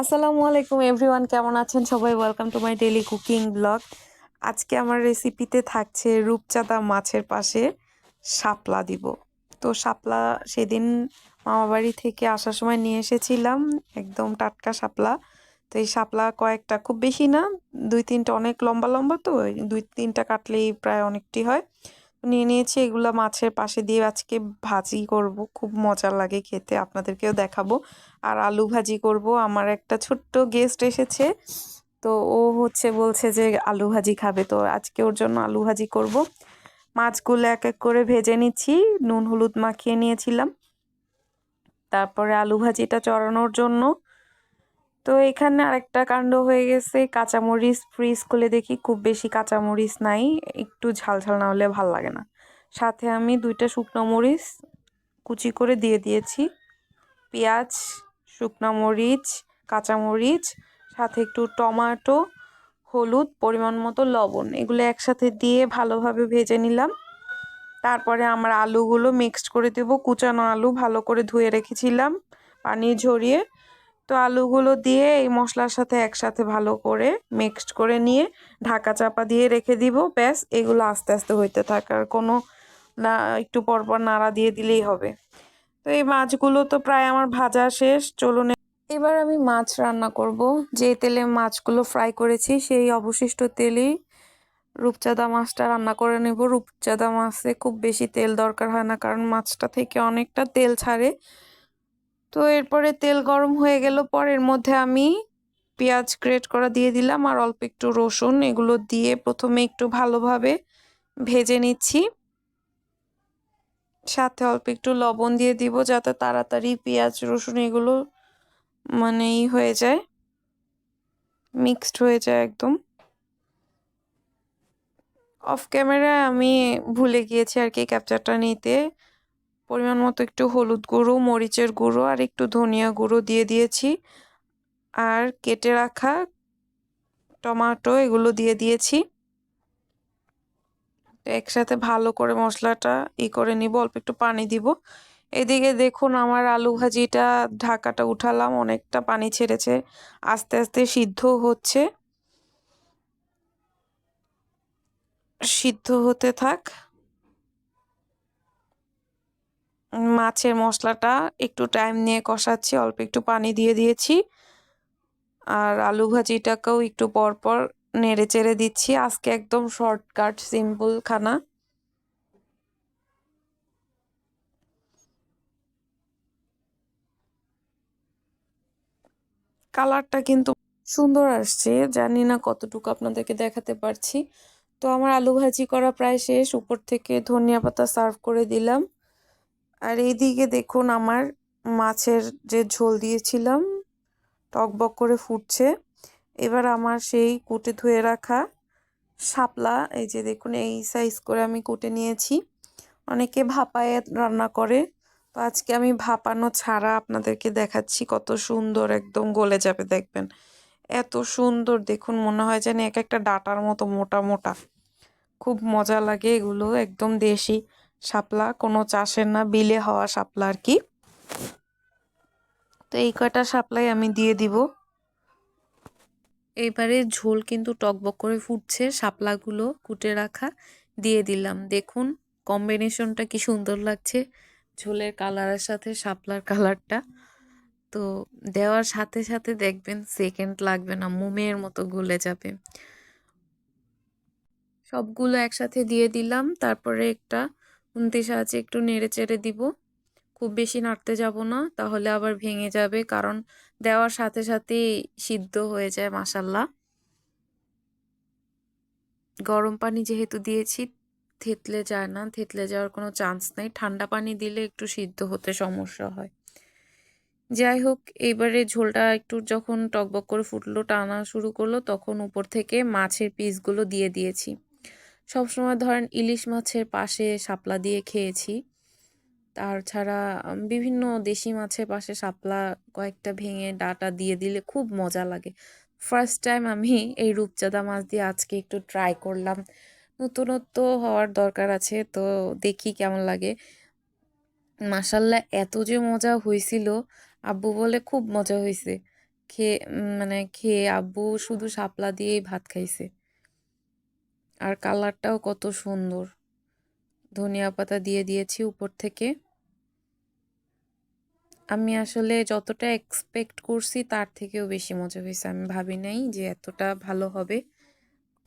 আসসালামু আলাইকুম এভরিওয়ান কেমন আছেন? সবাই welcome to my daily cooking blog আজকে আমার রেসিপিতে থাকছে রূপচাঁদা মাছের পাশে শাপলা দিব। তো শাপলা সেদিন মামাবাড়ি থেকে আসার সময় নিয়ে এসেছিলাম, একদম টাটকা শাপলা। তো এই শাপলা কয়েকটা, খুব বেশি না, দুই তিনটা, অনেক লম্বা লম্বা তো দুই তিনটা কাটলেই প্রায় অনেকটি হয়। নিয়ে নিয়েছি, এগুলো মাছের পাশে দিয়ে আজকে ভাজি করব। খুব মজা লাগে খেতে, আপনাদেরকেও দেখাবো। আর আলু ভাজি করব। আমার একটা ছোট্ট গেস্ট এসেছে, তো ও হচ্ছে বলছে যে আলু ভাজি খাবে, তো আজকে ওর জন্য আলু ভাজি করব। মাছগুলো এক এক করে ভেজে নিচ্ছি, নুন, হলুদ মাখিয়ে নিয়েছিলাম। তারপরে আলু ভাজিটা চড়ানোর জন্য তো এখানে আরেকটা কাণ্ড হয়ে গেছে। কাঁচামরিচ ফ্রিজ খুলে দেখি খুব বেশি কাঁচামরিচ নাই, একটু ঝাল ঝাল না হলে ভালো লাগে না। সাথে আমি দুইটা শুকনো মরিচ কুচি করে দিয়ে দিয়েছি। পেঁয়াজ, শুকনো মরিচ, কাঁচামরিচ, সাথে একটু টমাটো, হলুদ, পরিমাণ মতো লবণ, এগুলো একসাথে দিয়ে ভালোভাবে ভেজে নিলাম। তারপরে আমরা আলুগুলো মিক্সড করে দেব। কুচানো আলু ভালো করে ধুয়ে রেখেছিলাম, পানি ঝরিয়ে তো আলুগুলো দিয়ে এই মশলার সাথে একসাথে ভালো করে মিক্সড করে নিয়ে ঢাকা চাপা দিয়ে রেখে দিব। ব্যাস, এগুলো আস্তে আস্তে হইতে থাকার কোনো না, একটু পরপর নাড়া দিয়ে দিলেই হবে। তো এই মাছগুলো তো প্রায় আমার ভাজা শেষ, চলুন এবার আমি মাছ রান্না করব। যে তেলে মাছগুলো ফ্রাই করেছি, সেই অবশিষ্ট তেলেই রূপচাঁদা মাছটা রান্না করে নেব। রূপচাঁদা মাছে খুব বেশি তেল দরকার হয় না, কারণ মাছটা থেকে অনেকটা তেল ছাড়ে। তো এরপরে তেল গরম হয়ে গেল। পরের মধ্যে আমি পেঁয়াজ গ্রেট করা দিয়ে দিলাম আর অল্প একটু রসুন, এগুলো দিয়ে প্রথমে একটু ভালোভাবে ভেজে নিচ্ছি। সাথে অল্প একটু লবণ দিয়ে দিব যাতে তাড়াতাড়ি পেঁয়াজ, রসুন এগুলো মানে ই হয়ে যায় মিক্সড হয়ে যায় একদম। অফ ক্যামেরায় আমি ভুলে গিয়েছি আর কি ক্যাপচারটা নিতে। পরিমাণ মতো একটু হলুদ গুঁড়ো, মরিচের গুঁড়ো আর একটু ধনিয়া গুঁড়ো দিয়ে দিয়েছি। আর কেটে রাখা টমাটো এগুলো দিয়ে দিয়েছি। একসাথে ভালো করে মশলাটা ই করে নিব, অল্প একটু পানি দিব। এদিকে দেখুন আমার আলু ভাজিটা ঢাকাটা উঠালাম, অনেকটা পানি ছেড়েছে, আস্তে আস্তে সিদ্ধ হচ্ছে। সিদ্ধ হতে থাক। মাছের মশলাটা একটু টাইম নিয়ে কষাচ্ছি, অল্প একটু পানি দিয়ে দিয়েছি। আর আলু ভাজিটাকেও একটু পরপর নেড়ে চেড়ে দিচ্ছি। আজকে একদম শর্টকাট সিম্পল খানা কালারটা কিন্তু সুন্দর আসছে, জানি না কতটুকু আপনাদেরকে দেখাতে পারছি। তো আমার আলু ভাজি করা প্রায় শেষ, উপর থেকে ধনিয়া পাতা সার্ভ করে দিলাম। আর এইদিকে দেখুন আমার মাছের যে ঝোল দিয়েছিলাম টকবক করে ফুটছে। এবার আমার সেই কুটে ধুয়ে রাখা শাপলা, এই যে দেখুন এই সাইজ করে আমি কুটে নিয়েছি। অনেকে ভাপায় রান্না করে। তো আজকে আমি ভাপানো ছাড়া আপনাদেরকে দেখাচ্ছি কত সুন্দর একদম গলে যাবে, দেখবেন। এত সুন্দর, দেখুন মনে হয় যেন এক একটা ডাটার মতো মোটা মোটা। খুব মজা লাগে এগুলো, একদম দেশি। শাপলা, কোনো চাষের না, বিলে হওয়া শাপলা আর কি। তো এই কয়টা শাপলাই আমি দিয়ে দিব। এইবারে ঝোল কিন্তু টকবক করে ফুটছে, শাপলাগুলো কুটে রাখা, দিয়ে দিলাম। দেখুন, কম্বিনেশনটা কি সুন্দর লাগছে, ঝোলের কালারের সাথে শাপলার কালারটা। তো দেওয়ার সাথে সাথে দেখবেন সেকেন্ড লাগবে না, মোমের মতো গলে যাবে। সবগুলো একসাথে দিয়ে দিলাম, তারপরে একটা খুন্তির সাহায্যে একটু নেড়ে চেড়ে দিব। খুব বেশি নাড়তে যাব না, তাহলে আবার ভেঙে যাবে, কারণ দেওয়ার সাথে সাথেই সিদ্ধ হয়ে যায় মাসাল্লা গরম পানি যেহেতু দিয়েছি, থেতলে যায় না, থেতলে যাওয়ার কোনো চান্স নেই। ঠান্ডা পানি দিলে একটু সিদ্ধ হতে সমস্যা হয়। যাই হোক এইবারে ঝোলটা একটু যখন টকবক করে ফুটলো, টানা শুরু করল, তখন উপর থেকে মাছের পিসগুলো দিয়ে দিয়েছি। সবসময় ধরেন ইলিশ মাছের পাশে শাপলা দিয়ে খেয়েছি। তার ছাড়া বিভিন্ন দেশি মাছের পাশে শাপলা কয়েকটা ভেঙে ডাটা দিয়ে দিলে খুব মজা লাগে। ফার্স্ট টাইম আমি এই রূপচাঁদা মাছ দিয়ে আজকে একটু ট্রাই করলাম। নতুনত্ব হওয়ার দরকার আছে, তো দেখি কেমন লাগে। মাসাল্লাহ এত যে মজা হয়েছিল আব্বু বলে খুব মজা হয়েছে খেয়ে মানে খেয়ে আব্বু শুধু শাপলা দিয়েই ভাত খাইছে। আর কালারটাও কত সুন্দর। ধনিয়া পাতা দিয়ে দিয়েছি উপর থেকে। আমি আসলে যতটা এক্সপেক্ট করছি তার থেকেও বেশি মজা হয়েছে। আমি ভাবি নাই যে এতটা ভালো হবে।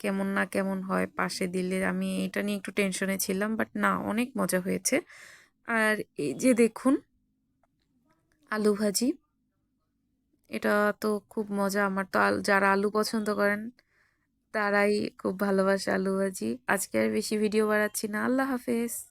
কেমন না কেমন হয় পাশে দিলে আমি এটা নিয়ে একটু টেনশনে ছিলাম বাট না, অনেক মজা হয়েছে। আর এই যে দেখুন, আলু ভাজি। এটা তো খুব মজা। আমার তো যারা আলু পছন্দ করেন তারাই খুব ভালোবাসে আলু ভাজি। আজকে আর বেশি ভিডিও বাড়াচ্ছি না। আল্লাহ হাফেজ।